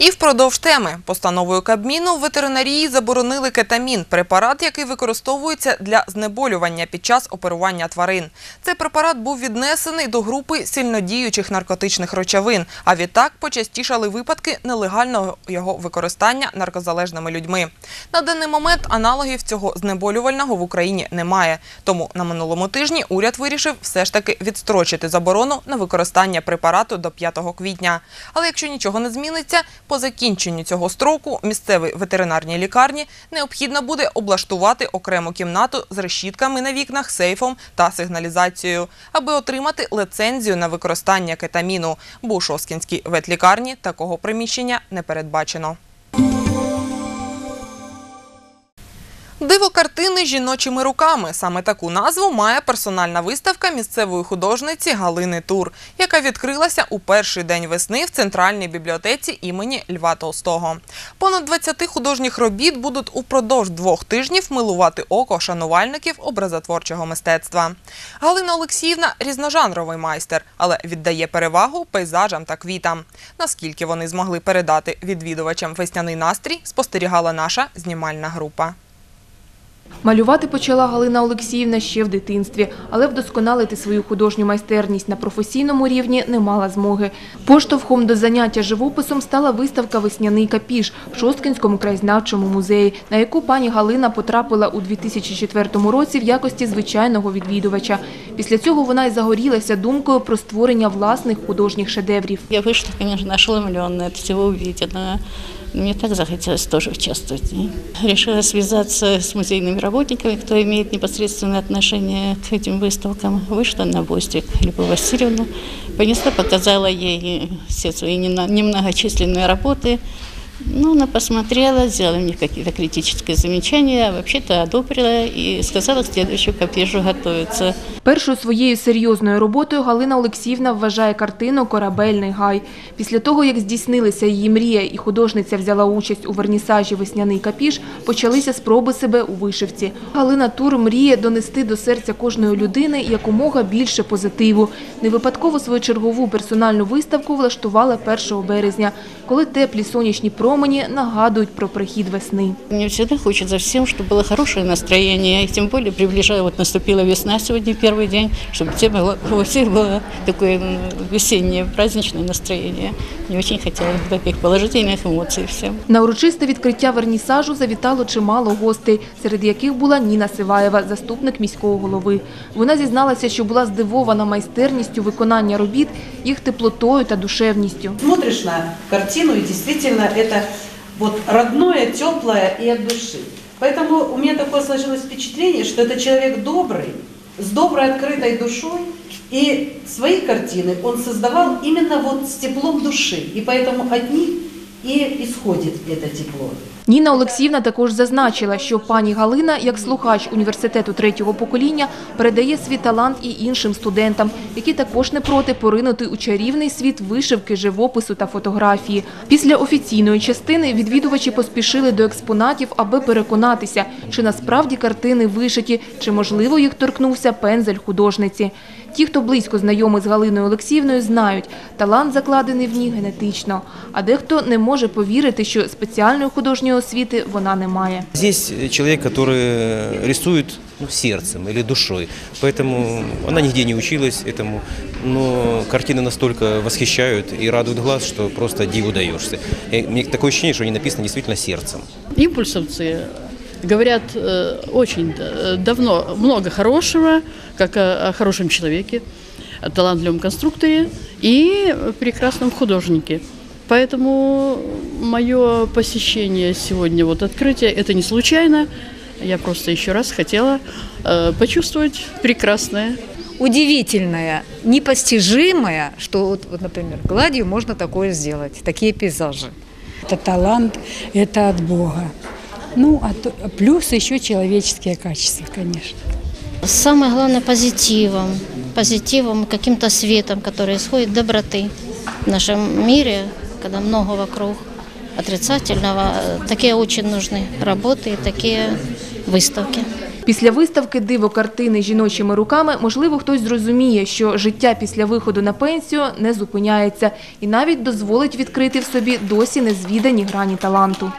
І впродовж теми постановою Кабміну в ветеринарії заборонили кетамін – препарат, який використовується для знеболювання під час оперування тварин. Цей препарат був віднесений до групи сильнодіючих наркотичних речовин, а відтак почастішали випадки нелегального його використання наркозалежними людьми. На даний момент аналогів цього знеболювального в Україні немає. Тому на минулому тижні уряд вирішив все ж таки відстрочити заборону на використання препарату до 5 квітня. Але якщо нічого не зміниться, по закінченню цього строку місцевій ветеринарній лікарні необхідно буде облаштувати окрему кімнату з решітками на вікнах, сейфом та сигналізацією, аби отримати лицензію на використання кетаміну. Бо у Шоскінській ветлікарні такого приміщення не передбачено. Диво картини жіночими руками. Саме таку назву має персональна виставка місцевої художниці Галини Тур, яка відкрилася у перший день весни в центральній бібліотеці імені Льва Толстого. Понад 20 художніх робіт будуть упродовж двох тижнів милувати око шанувальників образотворчого мистецтва. Галина Олексіївна різножанровий майстер, але віддає перевагу пейзажам та квітам. Наскільки вони змогли передати відвідувачам весняний настрій, спостерігала наша знімальна група. Малювати почала Галина Олексіївна ще в дитинстві, але вдосконалити свою художню майстерність на професійному рівні не мала змоги. Поштовхом до заняття живописом стала виставка «Весняний капіш» в Шосткинському краєзнавчому музеї, на яку пані Галина потрапила у 2004 році в якості звичайного відвідувача. Після цього вона й загорілася думкою про створення власних художніх шедеврів. Я вышла, конечно, ошеломленная от всего увиденного. Мне так захотелось тоже участвовать. И решила связаться с музейными работниками, кто имеет непосредственное отношение к этим выставкам. Вышла на Бостик Любовь Васильевну, понесла, показала ей все свои немно- немногочисленные работы. Ну, она посмотрела, сделала мне какие-то критические замечания, вообще-то одобрила и сказала к следующему копежу готовиться. Першою своєю серйозною роботою Галина Олексіївна вважає картину «Корабельний гай». Після того, як здійснилася її мрія і художниця взяла участь у вернісажі «Весняний капіш», почалися спроби себе у вишивці. Галина Тур мріє донести до серця кожної людини якомога більше позитиву. Не випадково свою чергову персональну виставку влаштувала 1 березня, коли теплі сонячні промені нагадують про прихід весни. Мне всегда хочется всем, чтобы было хорошее настроение, и тем более приближая, вот наступила весна сегодня первый день, чтобы те было, у всех было такое м, весеннее праздничное настроение. Мне очень хотелось бы таких положительных эмоций всем. На урочисте відкриття вернісажу завітало чимало гостей, серед яких була Ніна Сиваєва, заступник міського голови. Вона зізналася, що була здивована майстерністю виконання робіт, їх теплотою та душевністю. Смотришь на картину, и действительно вот родное, теплое и от души. Поэтому у меня такое сложилось впечатление, что это человек добрый, с доброй, открытой душой, и свои картины он создавал именно вот с теплом души, и поэтому от них и исходит это тепло. Ніна Олексіївна також зазначила, що пані Галина, як слухач університету третього покоління, передає свій талант і іншим студентам, які також не проти поринути у чарівний світ вишивки, живопису та фотографії. Після офіційної частини відвідувачі поспішили до експонатів, аби переконатися, чи насправді картини вишиті, чи можливо їх торкнувся пензель художниці. Ті, хто близько знайомий з Галиною Олексіївною, знають, талант закладений в ній генетично. А дехто не може повірити, що спеціальної художньої освіти вона не має. Здесь человек, который рисует ну, сердцем или душой, поэтому она нигде не училась этому, но картины настолько восхищают и радуют глаз, что просто диву даешься. И мне такое ощущение, что они написаны действительно сердцем. импульсовцы говорят э, очень э, давно много хорошего, как о, о хорошем человеке, о талантливом конструкторе и прекрасном художнике. Поэтому мое посещение сегодня, вот открытие, это не случайно. Я просто еще раз хотела э, почувствовать прекрасное. удивительное, непостижимое, что вот, вот, например, гладью можно такое сделать, такие пейзажи. Это талант, это от Бога. Ну, а то- плюс еще человеческие качества, конечно. Самое главное позитивом, позитивом, каким-то светом, который исходит доброты в нашем мире, когда много вокруг отрицательного. Такие очень нужны работы и такие выставки. Після виставки диво картини жіночими руками, можливо, хтось зрозуміє, що життя після виходу на пенсію не зупиняється і навіть дозволить відкрити в собі досі незвідані грані таланту.